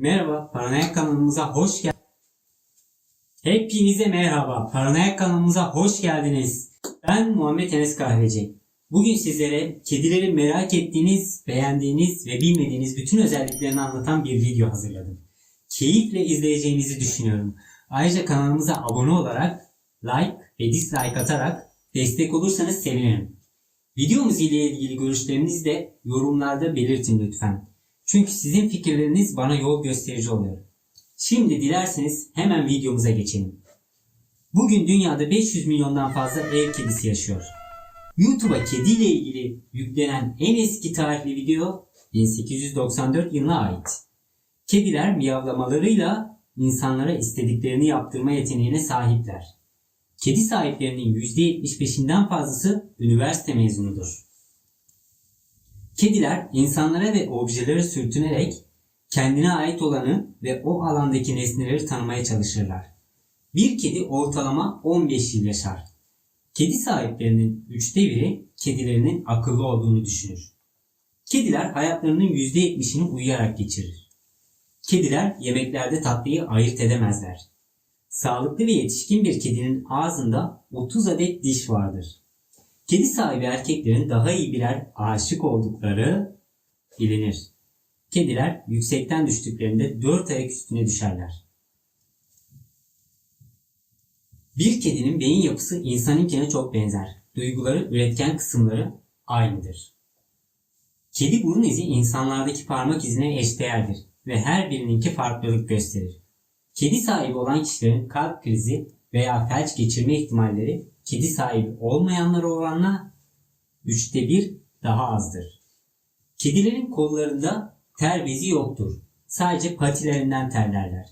Merhaba, Paranoyak kanalımıza hoş geldiniz. Hepinize merhaba, Paranoyak kanalımıza hoş geldiniz. Ben Muhammed Enes Kahveci. Bugün sizlere kedilerin merak ettiğiniz, beğendiğiniz ve bilmediğiniz bütün özelliklerini anlatan bir video hazırladım. Keyifle izleyeceğinizi düşünüyorum. Ayrıca kanalımıza abone olarak, like ve dislike atarak destek olursanız sevinirim. Videomuz ile ilgili görüşlerinizi de yorumlarda belirtin lütfen. Çünkü sizin fikirleriniz bana yol gösterici oluyor. Şimdi dilerseniz hemen videomuza geçelim. Bugün dünyada 500 milyondan fazla ev kedisi yaşıyor. YouTube'a kediyle ilgili yüklenen en eski tarihli video 1894 yılına ait. Kediler miyavlamalarıyla insanlara istediklerini yaptırma yeteneğine sahipler. Kedi sahiplerinin %75'inden fazlası üniversite mezunudur. Kediler insanlara ve objelere sürtünerek kendine ait olanı ve o alandaki nesneleri tanımaya çalışırlar. Bir kedi ortalama 15 yıl yaşar. Kedi sahiplerinin üçte biri kedilerinin akıllı olduğunu düşünür. Kediler hayatlarının %70'ini uyuyarak geçirir. Kediler yemeklerde tatlıyı ayırt edemezler. Sağlıklı ve yetişkin bir kedinin ağzında 30 adet diş vardır. Kedi sahibi erkeklerin daha iyi birer aşık oldukları bilinir. Kediler yüksekten düştüklerinde dört ayak üstüne düşerler. Bir kedinin beyin yapısı insanınkine çok benzer. Duyguları, üretken kısımları aynıdır. Kedi burun izi insanlardaki parmak izine eşdeğerdir ve her birininki farklılık gösterir. Kedi sahibi olan kişilerin kalp krizi veya felç geçirme ihtimalleri kedi sahibi olmayanlara oranla üçte bir daha azdır. Kedilerin kollarında ter bezi yoktur. Sadece patilerinden terlerler.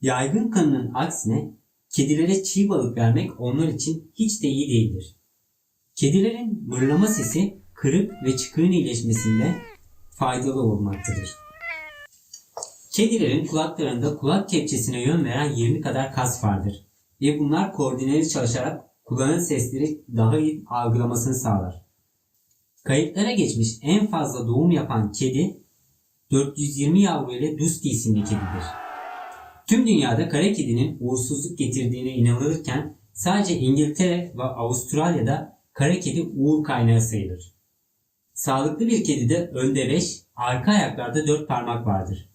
Yaygın kanının aksine kedilere çiğ balık vermek onlar için hiç de iyi değildir. Kedilerin mırlama sesi kırık ve çıkığın iyileşmesinde faydalı olmaktadır. Kedilerin kulaklarında kulak kepçesine yön veren 20 kadar kas vardır ve bunlar koordineli çalışarak kulağın sesleri daha iyi algılamasını sağlar. Kayıtlara geçmiş en fazla doğum yapan kedi 420 yavru ile Dusty isimli kedidir. Tüm dünyada kara kedinin uğursuzluk getirdiğine inanılırken sadece İngiltere ve Avustralya'da kara kedi uğur kaynağı sayılır. Sağlıklı bir kedide önde 5, arka ayaklarda 4 parmak vardır.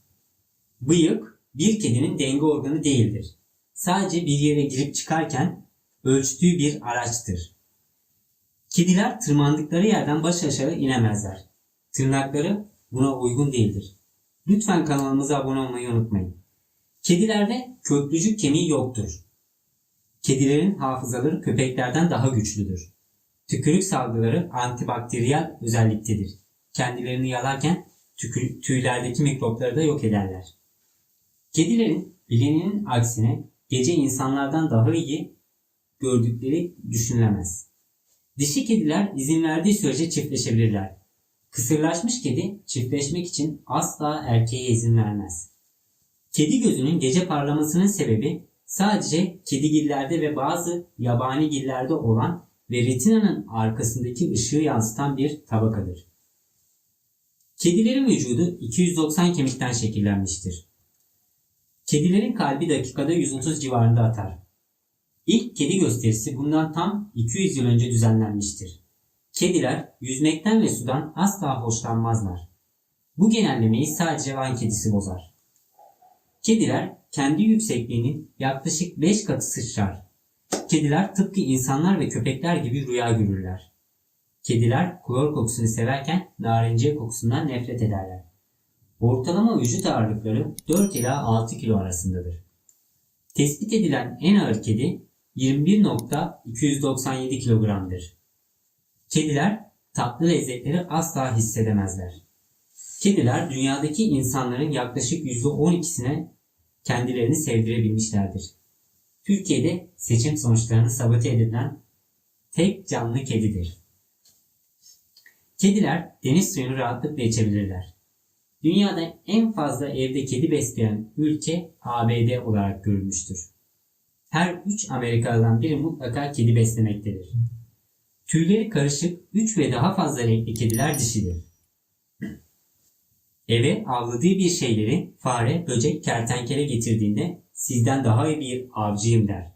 Bıyık bir kedinin denge organı değildir. Sadece bir yere girip çıkarken ölçtüğü bir araçtır. Kediler tırmandıkları yerden baş aşağı inemezler. Tırnakları buna uygun değildir. Lütfen kanalımıza abone olmayı unutmayın. Kedilerde köklücük kemiği yoktur. Kedilerin hafızaları köpeklerden daha güçlüdür. Tükürük salgıları antibakteriyel özelliktedir. Kendilerini yalarken tüylerdeki mikropları da yok ederler. Kedilerin bilinenin aksine gece insanlardan daha iyi gördükleri düşünülemez. Dişi kediler izin verdiği sürece çiftleşebilirler. Kısırlaşmış kedi çiftleşmek için asla erkeğe izin vermez. Kedi gözünün gece parlamasının sebebi sadece kedigillerde ve bazı yabani gillerde olan ve retinanın arkasındaki ışığı yansıtan bir tabakadır. Kedilerin vücudu 290 kemikten şekillenmiştir. Kedilerin kalbi dakikada 130 civarında atar. İlk kedi gösterisi bundan tam 200 yıl önce düzenlenmiştir. Kediler yüzmekten ve sudan asla hoşlanmazlar. Bu genellemeyi sadece Van kedisi bozar. Kediler kendi yüksekliğinin yaklaşık 5 katı sıçrar. Kediler tıpkı insanlar ve köpekler gibi rüya görürler. Kediler klor kokusunu severken narenciye kokusundan nefret ederler. Ortalama vücut ağırlıkları 4 ila 6 kilo arasındadır. Tespit edilen en ağır kedi 21.297 kilogramdır. Kediler tatlı lezzetleri asla hissedemezler. Kediler dünyadaki insanların yaklaşık %12'sine kendilerini sevdirebilmişlerdir. Türkiye'de seçim sonuçlarını sabote edilen tek canlı kedidir. Kediler deniz suyunu rahatlıkla içebilirler. Dünyada en fazla evde kedi besleyen ülke ABD olarak görülmüştür. Her 3 Amerikalıdan biri mutlaka kedi beslemektedir. Tüyleri karışık 3 ve daha fazla renkli kediler dişidir. Eve avladığı bir şeyleri fare, böcek, kertenkele getirdiğinde sizden daha iyi bir avcıyım der.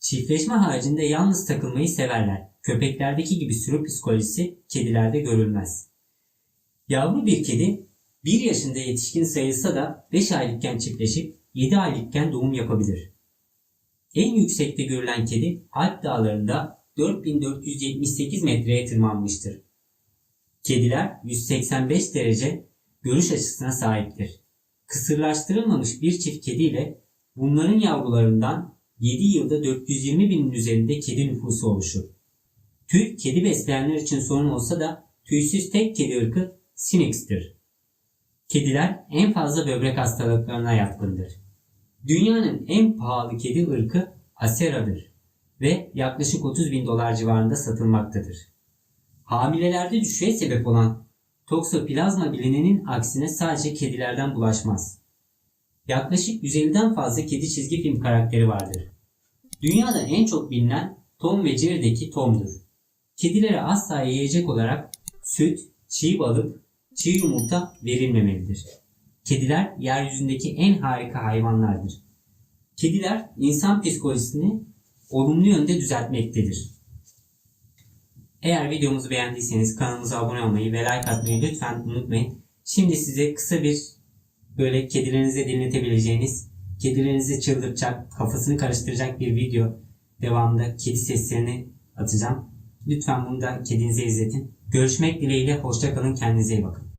Çiftleşme haricinde yalnız takılmayı severler. Köpeklerdeki gibi sürü psikolojisi kedilerde görülmez. Yavru bir kedi 1 yaşında yetişkin sayılsa da 5 aylıkken çiftleşip 7 aylıkken doğum yapabilir. En yüksekte görülen kedi Alp dağlarında 4478 metreye tırmanmıştır. Kediler 185 derece görüş açısına sahiptir. Kısırlaştırılmamış bir çift kedi ile bunların yavrularından 7 yılda 420 binin üzerinde kedi nüfusu oluşur. Tüy kedi besleyenler için sorun olsa da tüysüz tek kedi ırkı Sinix'tir. Kediler en fazla böbrek hastalıklarına yatkındır. Dünyanın en pahalı kedi ırkı Asera'dır ve yaklaşık 30 bin dolar civarında satılmaktadır. Hamilelerde düşüğe sebep olan toksoplazma bilinenin aksine sadece kedilerden bulaşmaz. Yaklaşık 150'den fazla kedi çizgi film karakteri vardır. Dünyada en çok bilinen Tom ve Jerry'deki Tom'dur. Kedilere asla yiyecek olarak süt, çiğ balık, çiğ yumurta verilmemelidir. Kediler yeryüzündeki en harika hayvanlardır. Kediler insan psikolojisini olumlu yönde düzeltmektedir. Eğer videomuzu beğendiyseniz kanalımıza abone olmayı ve like atmayı lütfen unutmayın. Şimdi size kısa bir böyle kedilerinize dinletebileceğiniz, kedilerinizi çıldırtacak, kafasını karıştıracak bir video devamında kedi seslerini atacağım. Lütfen bunu da kedinize izletin. Görüşmek dileğiyle hoşça kalın kendinize iyi bakın.